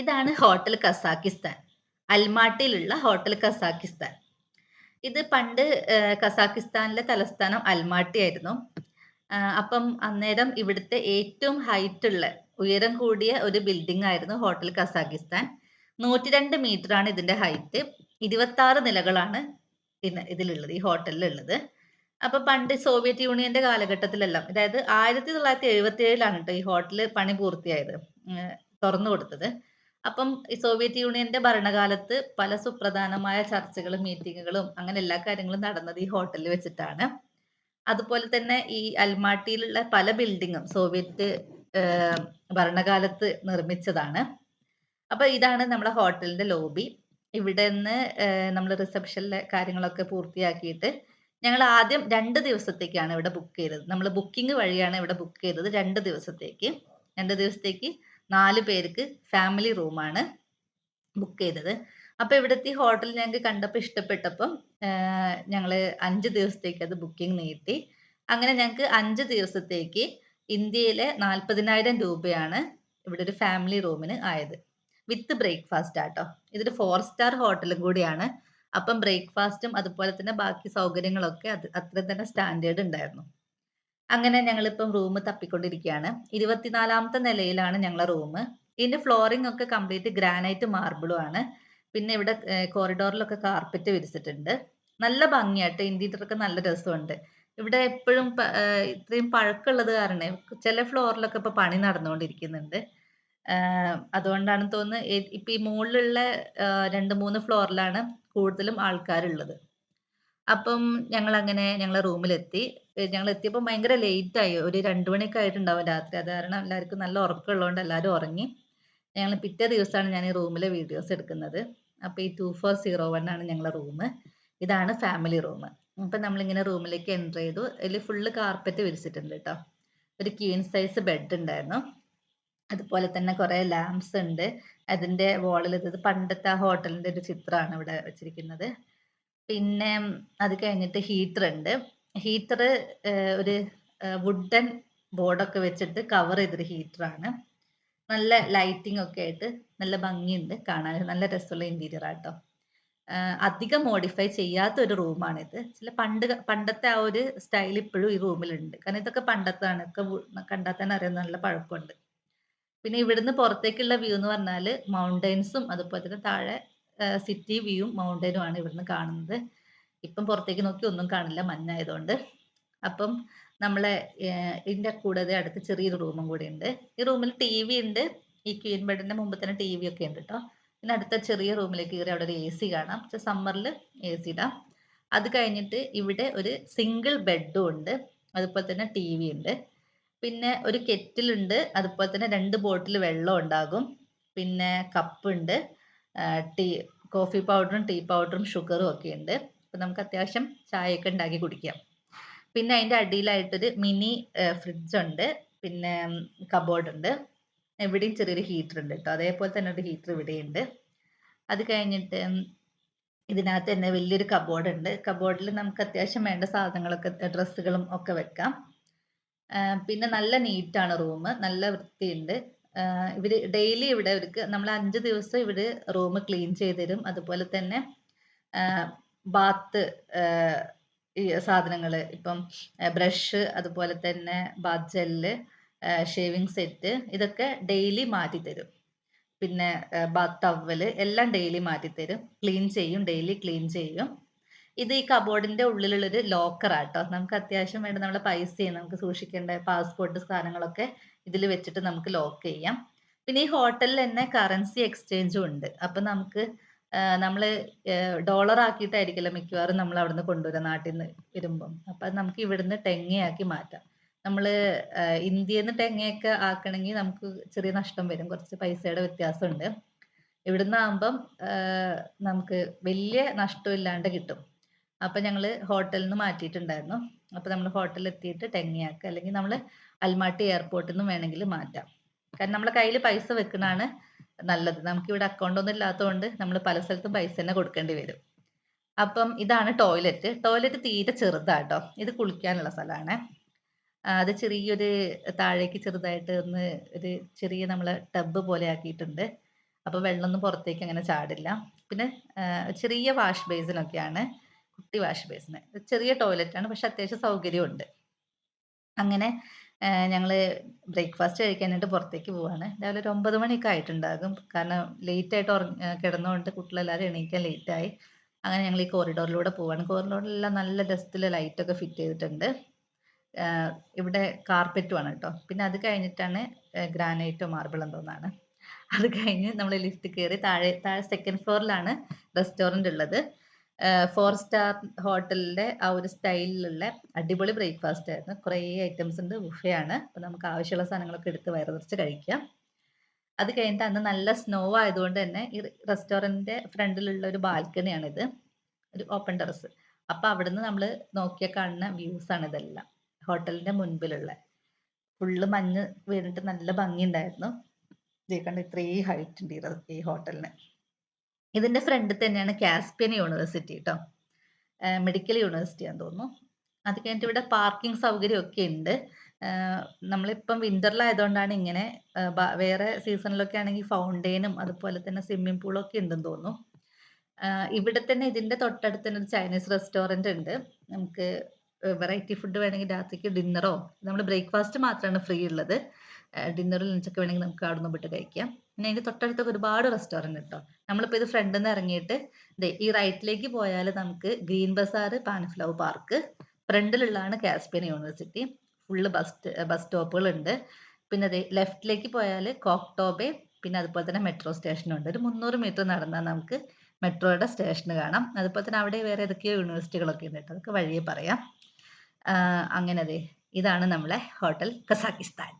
ഇതാണ് hotel Kazakhstan. അൽമാട്ടിയിലുള്ള hotel Kazakhstan. ഇത് പണ്ട് കസാക്കിസ്ഥാനിലെ തലസ്ഥാനം അൽമാട്ടി ആയിരുന്നു. അപ്പം അന്നേരം ഇവിടുത്തെ ഏറ്റവും ഹൈറ്റ് ഉള്ള ഉയരം കൂടിയ ഒരു ബിൽഡിംഗ് ആയിരുന്നു ഹോട്ടൽ കസാക്കിസ്ഥാൻ. 102 മീറ്റർ ആണ് ഇതിന്റെ ഹൈറ്റ്. 26 നിലകളാണ് ഇന്ന് ഇതിലുള്ളത്. ഈ ഹോട്ടലിലുള്ളത്. അപ്പൊ പണ്ട് സോവിയറ്റ് യൂണിയന്റെ കാലഘട്ടത്തിലെല്ലാം അതായത് ആയിരത്തി തൊള്ളായിരത്തി എഴുപത്തി ഏഴിലാണ് കേട്ടോ ഈ ഹോട്ടൽ പണി പൂർത്തിയായത്. തുറന്നു കൊടുത്തത്. അപ്പം സോവിയറ്റ് യൂണിയന്റെ ഭരണകാലത്ത് പല സുപ്രധാനമായ ചർച്ചകളും, മീറ്റിങ്ങുകളും അങ്ങനെ എല്ലാ കാര്യങ്ങളും നടന്നത് ഈ ഹോട്ടലിൽ വെച്ചിട്ടാണ്. അതുപോലെ തന്നെ ഈ അൽമാട്ടിയിലുള്ള പല ബിൽഡിങ്ങും സോവിയറ്റ് ഭരണകാലത്ത് നിർമ്മിച്ചതാണ്. അപ്പൊ ഇതാണ് നമ്മുടെ ഹോട്ടലിന്റെ ലോബി. ഇവിടെ നിന്ന് നമ്മൾ റിസപ്ഷനിലെ കാര്യങ്ങളൊക്കെ പൂർത്തിയാക്കിയിട്ട് ഞങ്ങൾ ആദ്യം രണ്ട് ദിവസത്തേക്കാണ് ഇവിടെ ബുക്ക് ചെയ്തത്. നമ്മൾ ബുക്കിംഗ് വഴിയാണ് ഇവിടെ ബുക്ക് ചെയ്തത് രണ്ട് ദിവസത്തേക്ക്. രണ്ട് ദിവസത്തേക്ക് 4 പേർക്ക് ഫാമിലി റൂമാണ് ബുക്ക് ചെയ്തത്. അപ്പൊ ഇവിടുത്തെ ഹോട്ടൽ ഞങ്ങൾക്ക് കണ്ടപ്പോൾ ഇഷ്ടപ്പെട്ടപ്പം ഞങ്ങൾ അഞ്ച് 5 ദിവസത്തേക്ക് അത് ബുക്കിംഗ് നീട്ടി. അങ്ങനെ ഞങ്ങൾക്ക് അഞ്ച് ദിവസത്തേക്ക് ഇന്ത്യയിലെ 40,000 രൂപയാണ് ഇവിടെ ഒരു ഫാമിലി റൂമിന് ആയത്. വിത്ത് ബ്രേക്ക്ഫാസ്റ്റ് ആട്ടോ. ഇതൊരു ഫോർ സ്റ്റാർ ഹോട്ടലും കൂടിയാണ്. അപ്പം ബ്രേക്ക്ഫാസ്റ്റും അതുപോലെ തന്നെ ബാക്കി സൗകര്യങ്ങളൊക്കെ അത് അത്ര തന്നെ സ്റ്റാൻഡേർഡ് ഉണ്ടായിരുന്നു. അങ്ങനെ ഞങ്ങളിപ്പം റൂം തപ്പിക്കൊണ്ടിരിക്കുകയാണ്. 24ാമത്തെ നിലയിലാണ് ഞങ്ങളുടെ റൂം ഇതിന്റെ ഫ്ലോറിംഗ് ഒക്കെ കംപ്ലീറ്റ് ഗ്രാനൈറ്റ് മാർബിളും ആണ്. പിന്നെ ഇവിടെ കോറിഡോറിലൊക്കെ കാർപ്പറ്റ് വിരിച്ചിട്ടുണ്ട്. നല്ല ഭംഗിയായിട്ട് ഇന്റീരിയർ ഒക്കെ നല്ല രസമുണ്ട്. ഇവിടെ എപ്പോഴും ഇത്രയും പഴക്കമുള്ളത് കാരണം ചില ഫ്ലോറിലൊക്കെ ഇപ്പൊ പണി നടന്നുകൊണ്ടിരിക്കുന്നുണ്ട്. അതുകൊണ്ടാണ് തോന്നുന്നത് തോന്നുന്നു ഇപ്പൊ ഈ മുകളിലുള്ള രണ്ട് മൂന്ന് ഫ്ലോറിലാണ് കൂടുതലും ആൾക്കാരുള്ളത്. അപ്പം ഞങ്ങൾ അങ്ങനെ ഞങ്ങളെ റൂമിലെത്തി. ഞങ്ങൾ എത്തിയപ്പോൾ ഭയങ്കര ആയി. ഒരു 2 മണിയൊക്കെ ആയിട്ടുണ്ടാവും രാത്രി. അത് കാരണം എല്ലാവർക്കും നല്ല ഉറക്കമുള്ളതുകൊണ്ട് എല്ലാവരും ഉറങ്ങി. ഞങ്ങൾ പിറ്റേ ദിവസമാണ് ഞാൻ ഈ റൂമിലെ വീഡിയോസ് എടുക്കുന്നത്. അപ്പൊ ഈ 2401 ആണ് ഞങ്ങളെ റൂം ഇതാണ് ഫാമിലി റൂം അപ്പൊ നമ്മളിങ്ങനെ റൂമിലേക്ക് എന്റർ ചെയ്തു. അതിൽ ഫുള്ള് കാർപ്പറ്റ് വിരിച്ചിട്ടുണ്ട് കേട്ടോ ഒരു ക്വീൻ സൈസ് ബെഡ് ഉണ്ടായിരുന്നു. അതുപോലെ തന്നെ കുറെ ലാംപ്സ് ഉണ്ട്. അതിന്റെ വാളിൽ ഇത് പണ്ടത്തെ ആ ഹോട്ടലിന്റെ ഒരു ചിത്രമാണ് ഇവിടെ വെച്ചിരിക്കുന്നത്. പിന്നെ അത് കഴിഞ്ഞിട്ട് ഹീറ്റർ ഉണ്ട്. ഹീറ്റർ ഒരു വുഡൻ ബോർഡൊക്കെ വെച്ചിട്ട് കവർ ചെയ്തൊരു ഹീറ്ററാണ്. നല്ല ലൈറ്റിംഗ് ഒക്കെ ആയിട്ട് നല്ല ഭംഗിയുണ്ട് കാണാൻ. നല്ല രസമുള്ള ഇന്റീരിയർ ആട്ടോ. അധികം മോഡിഫൈ ചെയ്യാത്ത ഒരു റൂമാണിത്. ചില പണ്ട് പണ്ടത്തെ ആ ഒരു സ്റ്റൈൽ ഇപ്പോഴും ഈ റൂമിലുണ്ട്. കാരണം ഇതൊക്കെ പണ്ടത്താണ്. ഒക്കെ കണ്ടാൽ തന്നെ അറിയാം നല്ല പഴക്കമുണ്ട്. പിന്നെ ഇവിടുന്ന് പുറത്തേക്കുള്ള വ്യൂ എന്ന് പറഞ്ഞാൽ മൗണ്ടൈൻസും അതുപോലെ തന്നെ താഴെ സിറ്റി വ്യൂയും മൗണ്ടനും ആണ് ഇവിടുന്ന് കാണുന്നത്. ഇപ്പം പുറത്തേക്ക് നോക്കി ഒന്നും കാണില്ല മഞ്ഞായതുകൊണ്ട്. അപ്പം നമ്മളെ ഇതിന്റെ കൂടാതെ അടുത്ത് ചെറിയൊരു റൂമും കൂടി ഉണ്ട്. ഈ റൂമിൽ ടി വി ഉണ്ട്. ഈ ക്വീൻ ബെഡിന്റെ മുമ്പ് തന്നെ ടി വി ഒക്കെ ഉണ്ട് കേട്ടോ പിന്നെ അടുത്ത ചെറിയ റൂമിലേക്ക് കയറി അവിടെ ഒരു എ സി കാണാം. പക്ഷെ സമ്മറിൽ എ സി ഇടാം. അത് കഴിഞ്ഞിട്ട് ഇവിടെ ഒരു സിംഗിൾ ബെഡും ഉണ്ട്. അതുപോലെ തന്നെ ടി വി ഉണ്ട്. പിന്നെ ഒരു കെറ്റിലുണ്ട് അതുപോലെ തന്നെ രണ്ട് ബോട്ടിൽ വെള്ളം ഉണ്ടാകും. പിന്നെ കപ്പ് ഉണ്ട്. ആഹ്, ടീ കോഫി പൗഡറും ടീ പൗഡറും ഷുഗറും ഒക്കെ ഉണ്ട്. അപ്പം നമുക്ക് അത്യാവശ്യം ചായയൊക്കെ ഉണ്ടാക്കി കുടിക്കാം. പിന്നെ അതിന്റെ അടിയിലായിട്ടൊരു മിനി ഫ്രിഡ്ജ് ഉണ്ട്. പിന്നെ കബോർഡ് ഉണ്ട്. ഇവിടെയും ചെറിയൊരു ഹീറ്റർ ഉണ്ട് കേട്ടോ അതേപോലെ തന്നെ ഒരു ഹീറ്റർ ഇവിടെയുണ്ട്. അത് കഴിഞ്ഞിട്ട് ഇതിനകത്ത് തന്നെ വലിയൊരു കബോർഡ് ഉണ്ട്. കബോർഡിൽ നമുക്ക് അത്യാവശ്യം വേണ്ട സാധനങ്ങളൊക്കെ ഡ്രസ്സുകളും ഒക്കെ വെക്കാം. പിന്നെ നല്ല നീറ്റാണ് റൂം നല്ല വൃത്തിയുണ്ട്. ഇവർ ഡെയിലി ഇവിടെ ഇവർക്ക് നമ്മൾ അഞ്ച് ദിവസം ഇവർ റൂം ക്ലീൻ ചെയ്ത് തരും. അതുപോലെ തന്നെ ബാത്ത് സാധനങ്ങൾ ഇപ്പം ബ്രഷ് അതുപോലെ തന്നെ ബാത്ത് ജെല്ല്, ഷേവിങ് സെറ്റ് ഇതൊക്കെ ഡെയിലി മാറ്റി തരും. പിന്നെ ബാത്ത് ടവൽ എല്ലാം ഡെയിലി മാറ്റി തരും. ക്ലീൻ ചെയ്യും. ഡെയിലി ക്ലീൻ ചെയ്യും. ഇത് ഈ കബോർഡിന്റെ ഉള്ളിലുള്ളൊരു ലോക്കർ ആട്ടോ. നമുക്ക് അത്യാവശ്യം വേണ്ട നമ്മുടെ പൈസയും നമുക്ക് സൂക്ഷിക്കേണ്ട പാസ്പോർട്ട് സാധനങ്ങളൊക്കെ ഇതിൽ വെച്ചിട്ട് നമുക്ക് ലോക്ക് ചെയ്യാം. പിന്നെ ഈ ഹോട്ടലിൽ തന്നെ കറൻസി എക്സ്ചേഞ്ചും ഉണ്ട്. അപ്പൊ നമുക്ക് നമ്മൾ ഡോളർ ആക്കിയിട്ടായിരിക്കില്ല മിക്കവാറും നമ്മൾ അവിടുന്ന് നാട്ടിൽ നിന്ന് വരുമ്പം. അപ്പൊ നമുക്ക് ഇവിടുന്ന് ടെങ്ങയാക്കി മാറ്റാം. നമ്മൾ ഇന്ത്യയിൽ നിന്ന് ടെങ്ങയൊക്കെ ആക്കണമെങ്കിൽ നമുക്ക് ചെറിയ നഷ്ടം വരും. കുറച്ച് പൈസയുടെ വ്യത്യാസമുണ്ട്. ഇവിടുന്ന് ആകുമ്പം നമുക്ക് വലിയ നഷ്ടമില്ലാണ്ട് കിട്ടും. അപ്പൊ ഞങ്ങൾ ഹോട്ടലിൽ നിന്ന് മാറ്റിയിട്ടുണ്ടായിരുന്നു. അപ്പൊ നമ്മൾ ഹോട്ടലിൽ എത്തിയിട്ട് ടെങ്ങയാക്കുക. അല്ലെങ്കിൽ നമ്മൾ അൽമാട്ടി എയർപോർട്ടിൽ നിന്ന് വേണമെങ്കിൽ മാറ്റാം. കാരണം നമ്മളെ കയ്യിൽ പൈസ വെക്കുന്നതാണ് നല്ലത്. നമുക്ക് ഇവിടെ അക്കൗണ്ട് ഒന്നും ഇല്ലാത്തതുകൊണ്ട് നമ്മൾ പല സ്ഥലത്തും പൈസ തന്നെ കൊടുക്കേണ്ടി വരും. അപ്പം ഇതാണ് ടോയ്ലറ്റ്. ടോയ്ലറ്റ് തീരെ ചെറുതാട്ടോ. ഇത് കുളിക്കാനുള്ള സ്ഥലമാണ് അത് ചെറിയൊരു താഴേക്ക് ചെറുതായിട്ട് ഒന്ന് ഒരു ചെറിയ നമ്മൾ ടബ് പോലെ ആക്കിയിട്ടുണ്ട്. അപ്പൊ വെള്ളമൊന്നും പുറത്തേക്ക് അങ്ങനെ ചാടില്ല. പിന്നെ ചെറിയ വാഷ് ബേസിനൊക്കെയാണ്. കുട്ടി വാഷ് ബേസിന്. ചെറിയ ടോയ്ലറ്റ് ആണ് പക്ഷെ അത്യാവശ്യം സൗകര്യമുണ്ട്. അങ്ങനെ ഞങ്ങൾ ബ്രേക്ക്ഫാസ്റ്റ് കഴിക്കാനായിട്ട് പുറത്തേക്ക് പോവാണ്. രാവിലെ ഒരു ഒമ്പത് മണിയൊക്കെ ആയിട്ടുണ്ടാകും. കാരണം ലേറ്റ് ആയിട്ട് ഉറങ്ങ കിടന്നുകൊണ്ട് കുട്ടികളെല്ലാവരും എണീക്കാൻ ലേറ്റായി. അങ്ങനെ ഞങ്ങൾ ഈ കോറിഡോറിലൂടെ പോവാണ്. കോറിഡോറിലെല്ലാം നല്ല ഡസ്റ്റിൽ ലൈറ്റൊക്കെ ഫിറ്റ് ചെയ്തിട്ടുണ്ട്. ഇവിടെ കാർപ്പറ്റുമാണ് കേട്ടോ. പിന്നെ അത് കഴിഞ്ഞിട്ടാണ് ഗ്രാനൈറ്റോ മാർബിൾ എന്തോന്നാണ്. അത് കഴിഞ്ഞ് നമ്മൾ ലിഫ്റ്റ് കയറി താഴെ താഴെ സെക്കൻഡ് ഫ്ലോറിലാണ് റെസ്റ്റോറന്റ് ഉള്ളത്. 4 സ്റ്റാർ ഹോട്ടലിന്റെ ആ ഒരു സ്റ്റൈലിലുള്ള അടിപൊളി ബ്രേക്ക്ഫാസ്റ്റ് ആയിരുന്നു. കുറേ ഐറ്റംസ് ഉണ്ട്. ബുഫേ ആണ്. അപ്പൊ നമുക്ക് ആവശ്യമുള്ള സാധനങ്ങളൊക്കെ എടുത്ത് വയറ് നിറച്ച് കഴിക്കാം. അത് കഴിഞ്ഞിട്ട് അന്ന് നല്ല സ്നോ ആയതുകൊണ്ട് തന്നെ ഈ റെസ്റ്റോറന്റിന്റെ ഫ്രണ്ടിലുള്ള ഒരു ബാൽക്കണിയാണിത്. ഒരു ഓപ്പൺ ടെറസ്. അപ്പൊ നിന്ന് നമ്മൾ നോക്കിയ കാണുന്ന വ്യൂസ് ആണ് ഇതെല്ലാം. ഹോട്ടലിന്റെ മുൻപിലുള്ള. ഫുള്ള് മഞ്ഞ് വീണിട്ട് നല്ല ഭംഗിയുണ്ടായിരുന്നു. ദേ കണ്ടോ ഇത്രയും ഹൈറ്റ് ഉണ്ട് ഈ ഹോട്ടലിന്. ഇതിന്റെ ഫ്രണ്ട് തന്നെയാണ് കാസ്പിയൻ യൂണിവേഴ്സിറ്റി കേട്ടോ മെഡിക്കൽ യൂണിവേഴ്സിറ്റി ആന്ന് തോന്നുന്നു. അത് കഴിഞ്ഞിട്ട് ഇവിടെ പാർക്കിംഗ് സൗകര്യമൊക്കെ ഉണ്ട്. നമ്മളിപ്പം വിന്ററിലായതുകൊണ്ടാണ് ഇങ്ങനെ വേറെ സീസണിലൊക്കെ ആണെങ്കിൽ ഫൗണ്ടെയിനും അതുപോലെ തന്നെ സ്വിമ്മിംഗ് പൂളും ഒക്കെ ഉണ്ടെന്ന് തോന്നുന്നു. ഇവിടെ തന്നെ ഇതിന്റെ തൊട്ടടുത്ത് തന്നെ ഒരു ചൈനീസ് റെസ്റ്റോറന്റ് ഉണ്ട്. നമുക്ക് വെറൈറ്റി ഫുഡ് വേണമെങ്കിൽ രാത്രിക്ക് ഡിന്നറോ നമ്മൾ ബ്രേക്ക്ഫാസ്റ്റ് മാത്രമാണ് ഫ്രീ ഉള്ളത്. ഡിന്നറും ലഞ്ചൊക്കെ വേണമെങ്കിൽ നമുക്ക് അവിടെ നിന്ന് പോയിട്ട് കഴിക്കാം. പിന്നെ അതിന്റെ തൊട്ടടുത്തൊക്കെ ഒരുപാട് റെസ്റ്റോറന്റ് കേട്ടോ ട്ടോ. നമ്മളിപ്പോ ഇത് നിന്ന് ഇറങ്ങിയിട്ട് ഈ റൈറ്റിലേക്ക് പോയാൽ നമുക്ക് green Bazar, Panfilov park ഫ്രണ്ടിലുള്ളതാണ് Caspian university. Full bus bus സ്റ്റോപ്പുകളുണ്ട്. പിന്നെ അതെ ലെഫ്റ്റിലേക്ക് പോയാൽ കോക്ടോബേ പിന്നെ അതുപോലെ തന്നെ മെട്രോ സ്റ്റേഷനും ഉണ്ട്. ഒരു 300 മീറ്റർ നടന്നാൽ നമുക്ക് മെട്രോയുടെ സ്റ്റേഷൻ കാണാം. അതുപോലെ തന്നെ അവിടെ വേറെ ഏതൊക്കെയോ യൂണിവേഴ്സിറ്റികളൊക്കെ ഉണ്ട് കേട്ടോ അതൊക്കെ വഴിയെ പറയാം. അങ്ങനെ അതെ ഇതാണ് നമ്മളെ ഹോട്ടൽ കസാക്കിസ്ഥാൻ.